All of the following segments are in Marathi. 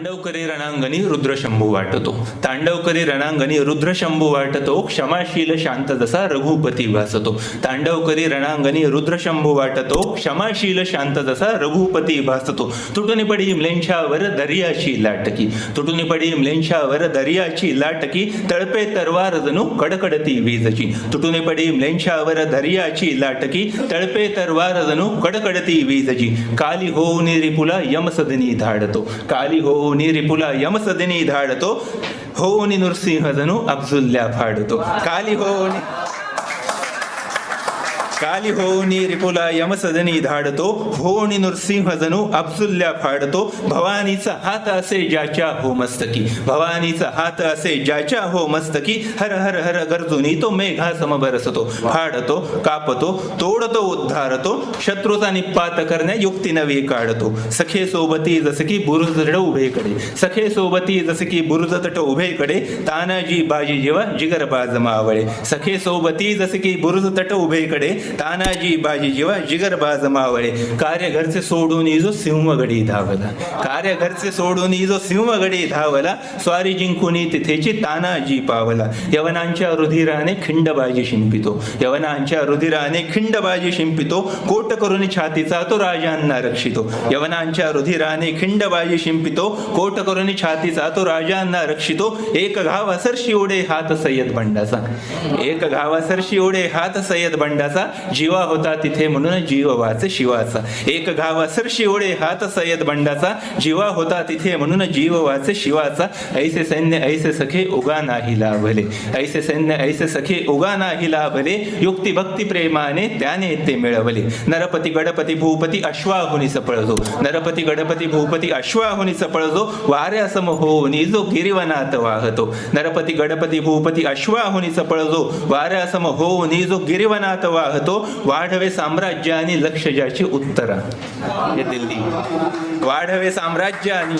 तांडव करी रणांगणी रुद्रशंभू वाटतो. तांडव करी रणांगणी रुद्रशंभू वाटतो. क्षमाशील शांत जसा रघुपती भासतो. तांडव करी रणांगणी रुद्रशंभू वाटतो. क्षमाशील शांत जसा रघुपती भासतो. तुटून पडी म्लेंशावर दर्याची लाटकी. तुटून पडी म्लेंशावर दर्याची लाटकी. तळपे तरवार जणू कडकडती वीजची. तुटून पडी म्लेंशावर दर्याची लाटकी. तळपे तरवार जणू कडकडती वीजची. काली होऊन रिपुला यमसदनी धाडतो. काली होऊन रिपुला यमसदनी धाडतो होऊन नृसिंह जणू अब्जुल्ल्या फाडतो काली होऊन काली होऊनी रिपुला यमसदनी धाडतो होऊनी नृसिंह जणू फाडतो. भवानीचा हात असे ज्याच्या हो मस्तकी भवानीचा हात असे ज्याच्या हो मस्तकी हर हर हर गरजुनी तो मेघा समबरसतो फाडतो कापतो तोडतो उद्धारतो शत्रूचा निपात करण्या युक्ती नवी काढतो. सखे सोबती जसे की बुरुज तट उभेकडे सखे सोबती जसे की बुरुज तट उभेकडे तानाजी बाजी जेव्हा जिगर बाज मावळे. सखे सोबती जसे की बुरुज तट उभेकडे तानाजी बाजी जेव्हा जिगर बाज मावळे कार्य घरचे सोडून जो सिंहगडी धावला. कार्य घरचे सोडून जो सिंहगडी धावला. स्वारी जिंकुनी तिथेची तानाजी पावला. यवनांच्या रुधिराने खिंडबाजी शिंपितो. यवनांच्या रुधिराने खिंडबाजी शिंपितो. कोट करून छातीचा तो राजांना रक्षितो. यवनांच्या रुधिराने खिंडबाजी शिंपितो. कोट करून छातीचा तो राजांना रक्षितो. एक घाव सरशी ओढे हात सय्यद बंडाचा एक घावा सरशी ओढे हात सय्यद बंडाचा जीवा होता तिथे म्हणून जीव वाच शिवाचा. एक घावा सरशी शिवडे हात सय्यद बंडाचा जीवा होता तिथे म्हणून जीव वाच शिवाचा. ऐसे सैन्य ऐसे सखे उगा नाही लाभले. ऐसे सैन्य ऐसे सखे उगा नाही लाभले. युक्ती भक्ती प्रेमाने त्याने ते मिळवले. नरपती गणपती भूपती अश्वाहुनी सपळजो. नरपती गणपती भूपती अश्वाहुनी सपळजो. वाऱ्यासम होऊनी जो गिरिवनात वाहतो. नरपती गणपती भूपती अश्वाहुनी सपळजो. वाऱ्यासम होऊनी जो गिरिवनात वाहतो. वाढवे साम्राज्य आणि लक्ष ज्याची उत्तरा. हे दिल्ली. वाढवे साम्राज्य आणि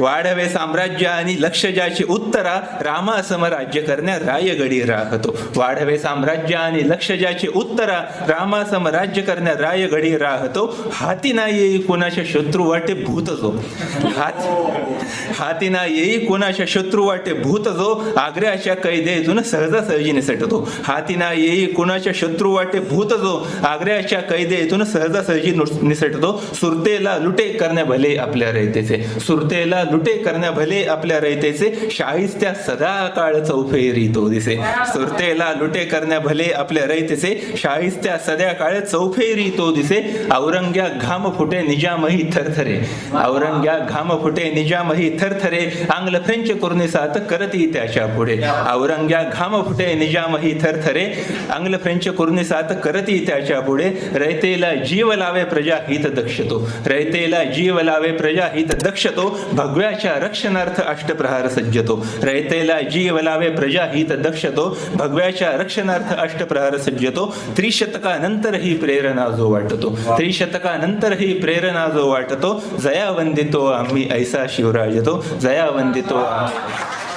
वाढवे साम्राज्य आणि लक्ष ज्याची उत्तरा रामासम राज्य करण्या रायगडी राहतो. वाढवे साम्राज्य आणि लक्ष ज्याची उत्तरा रामासम राज्य करण्या रायगडी राहतो. हाती ना येई कोणाच्या शत्रू वाटे भूत जो. हात हाती ना येई कोणाच्या शत्रू वाटे भूत जो. आग्र्याच्या कैदेतून सहजासहजीने निसटतो हाती ना येई कोणाच्या शत्रू वाटे भूत जो. आग्र्याच्या कैदेतून सहजासहजी नुस- निसटतो. सुरतेला लुटे करण्या भले आपल्या रयतेचे. सुरतेला लुटे करण्या भले आपल्या रयतेचे शाहिस्त्या सदा काळ चौफेरी तो दिसे. सुरतेला लुटे करण्या भले आपल्या रयतेचे शाहिस्त्या सद्या काळ चौफेरी तो दिसे. औरंग्या घाम फुटे निजामही थरथरे. औरंग्या घाम फुटे निजामही थरथरे. आंग्ल फ्रेंच कुर्निसात करती त्याच्या पुढे. औरंग्या घाम फुटे निजामही थरथरे. आंग्ल फ्रेंच कुर्निसात करती त्याच्या पुढे. रयतेला जीव लावे प्रजा हित दक्षतो. रयतेला जीव लावे प्रजा हित दक्षतो. भगव्याच्या रक्षणार्थ अष्टप्रहार सज्जतो. रयतेला जीव लावे प्रजा हित दक्षतो. भगव्याच्या रक्षणार्थ अष्टप्रहार सज्जतो. त्रिशतकानंतरही प्रेरणा जो वाटतो. त्रिशतकानंतरही प्रेरणा जो वाटतो जया वंदितो आम्ही ऐसा शिवराजतो. जया वंदितो आम्ही